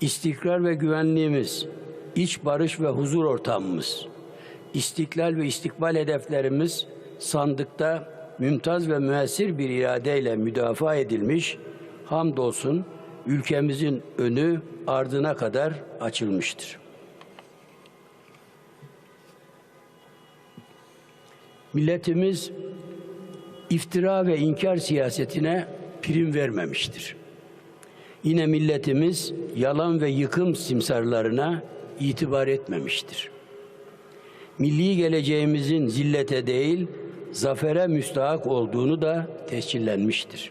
istikrar ve güvenliğimiz, iç barış ve huzur ortamımız, istiklal ve istikbal hedeflerimiz sandıkta mümtaz ve müessir bir iradeyle müdafaa edilmiş, hamdolsun ülkemizin önü ardına kadar açılmıştır. Milletimiz iftira ve inkar siyasetine prim vermemiştir. Yine milletimiz yalan ve yıkım simsarlarına itibar etmemiştir. Milli geleceğimizin zillete değil, zafere müstahak olduğunu da tescillenmiştir.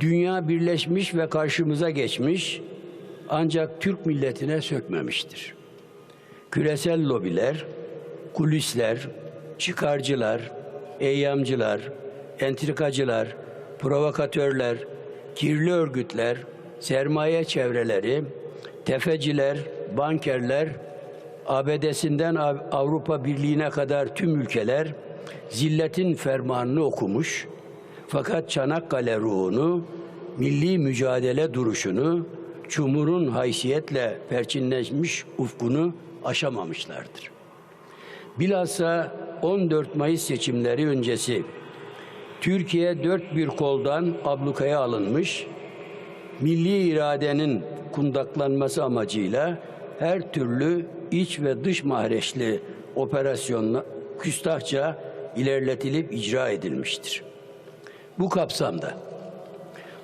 Dünya birleşmiş ve karşımıza geçmiş, ancak Türk milletine sökmemiştir. Küresel lobiler, kulisler, çıkarcılar, eyyamcılar, entrikacılar, provokatörler, kirli örgütler, sermaye çevreleri, tefeciler, bankerler, ABD'sinden Av- Avrupa Birliği'ne kadar tüm ülkeler zilletin fermanını okumuş fakat Çanakkale ruhunu, milli mücadele duruşunu, Cumhur'un haysiyetle perçinleşmiş ufkunu aşamamışlardır. Bilhassa 14 Mayıs seçimleri öncesi Türkiye dört bir koldan ablukaya alınmış, milli iradenin kundaklanması amacıyla her türlü iç ve dış mahreçli operasyonla küstahça ilerletilip icra edilmiştir. Bu kapsamda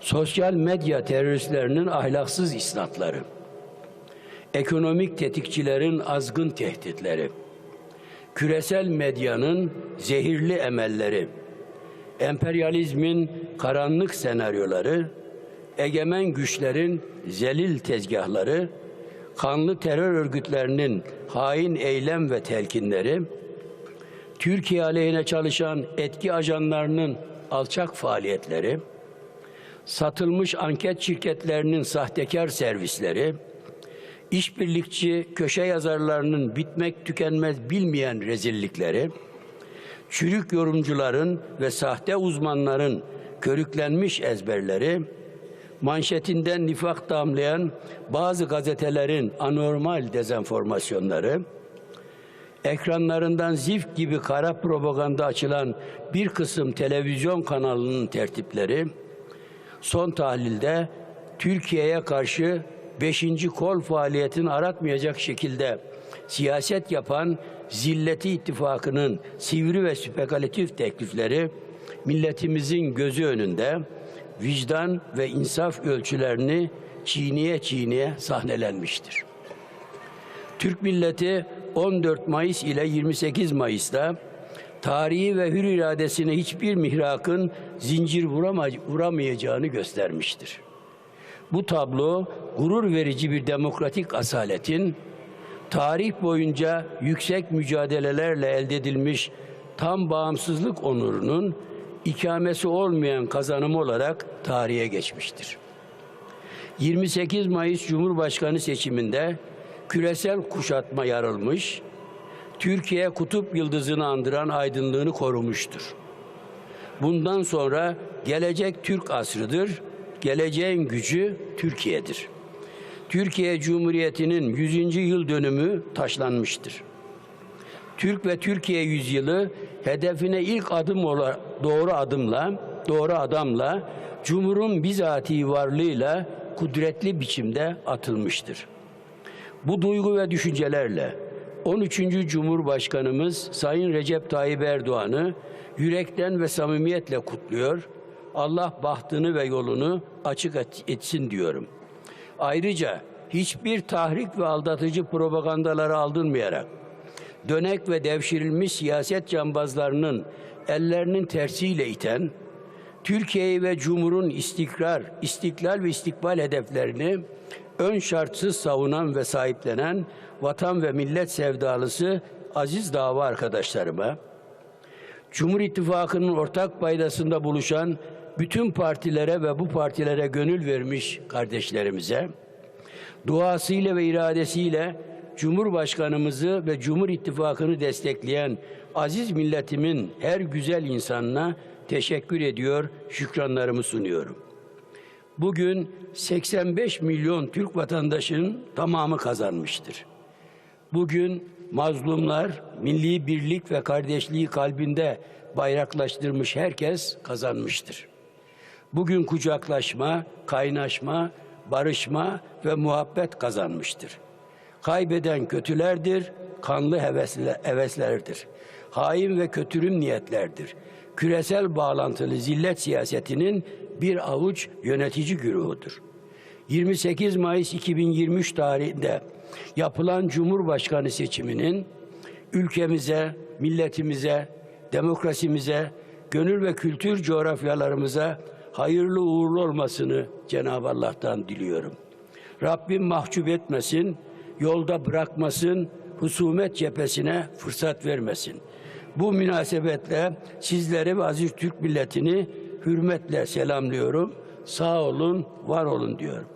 sosyal medya teröristlerinin ahlaksız isnatları, ekonomik tetikçilerin azgın tehditleri, küresel medyanın zehirli emelleri, emperyalizmin karanlık senaryoları, egemen güçlerin zelil tezgahları, kanlı terör örgütlerinin hain eylem ve telkinleri, Türkiye aleyhine çalışan etki ajanlarının alçak faaliyetleri, satılmış anket şirketlerinin sahtekar servisleri, işbirlikçi köşe yazarlarının bitmek tükenmez bilmeyen rezillikleri, çürük yorumcuların ve sahte uzmanların körüklenmiş ezberleri, manşetinden nifak damlayan bazı gazetelerin anormal dezenformasyonları, ekranlarından zift gibi kara propaganda açılan bir kısım televizyon kanalının tertipleri, son tahlilde Türkiye'ye karşı beşinci kol faaliyetini aratmayacak şekilde siyaset yapan zilleti ittifakının sivri ve spekülatif teklifleri milletimizin gözü önünde vicdan ve insaf ölçülerini çiğniye çiğniye sahnelenmiştir. Türk milleti 14 Mayıs ile 28 Mayıs'ta tarihi ve hür iradesine hiçbir mihrakın zincir vurama- vuramayacağını göstermiştir. Bu tablo gurur verici bir demokratik asaletin tarih boyunca yüksek mücadelelerle elde edilmiş tam bağımsızlık onurunun ikamesi olmayan kazanımı olarak tarihe geçmiştir. 28 Mayıs Cumhurbaşkanı seçiminde küresel kuşatma yarılmış, Türkiye kutup yıldızını andıran aydınlığını korumuştur. Bundan sonra gelecek Türk asrıdır, geleceğin gücü Türkiye'dir. Türkiye Cumhuriyeti'nin 100. yıl dönümü taşlanmıştır. Türk ve Türkiye yüzyılı hedefine ilk adım ola, doğru adımla, doğru adamla, Cumhur'un bizatihi varlığıyla kudretli biçimde atılmıştır. Bu duygu ve düşüncelerle 13. Cumhurbaşkanımız Sayın Recep Tayyip Erdoğan'ı yürekten ve samimiyetle kutluyor. Allah bahtını ve yolunu açık et- etsin diyorum. Ayrıca hiçbir tahrik ve aldatıcı propagandalara aldırmayarak dönek ve devşirilmiş siyaset cambazlarının ellerinin tersiyle iten, Türkiye'yi ve Cumhur'un istikrar, istiklal ve istikbal hedeflerini ön şartsız savunan ve sahiplenen vatan ve millet sevdalısı aziz dava arkadaşlarıma, Cumhur İttifakı'nın ortak paydasında buluşan bütün partilere ve bu partilere gönül vermiş kardeşlerimize, duasıyla ve iradesiyle Cumhurbaşkanımızı ve Cumhur İttifakı'nı destekleyen aziz milletimin her güzel insanına teşekkür ediyor, şükranlarımı sunuyorum. Bugün 85 milyon Türk vatandaşının tamamı kazanmıştır. Bugün mazlumlar milli birlik ve kardeşliği kalbinde bayraklaştırmış herkes kazanmıştır. Bugün kucaklaşma, kaynaşma, barışma ve muhabbet kazanmıştır. Kaybeden kötülerdir, kanlı hevesle, heveslerdir. Hain ve kötürüm niyetlerdir. Küresel bağlantılı zillet siyasetinin bir avuç yönetici güruhudur. 28 Mayıs 2023 tarihinde yapılan Cumhurbaşkanı seçiminin ülkemize, milletimize, demokrasimize, gönül ve kültür coğrafyalarımıza hayırlı uğurlu olmasını Cenab-ı Allah'tan diliyorum. Rabbim mahcup etmesin, yolda bırakmasın, husumet cephesine fırsat vermesin. Bu münasebetle sizleri ve aziz Türk milletini hürmetle selamlıyorum. Sağ olun, var olun diyorum.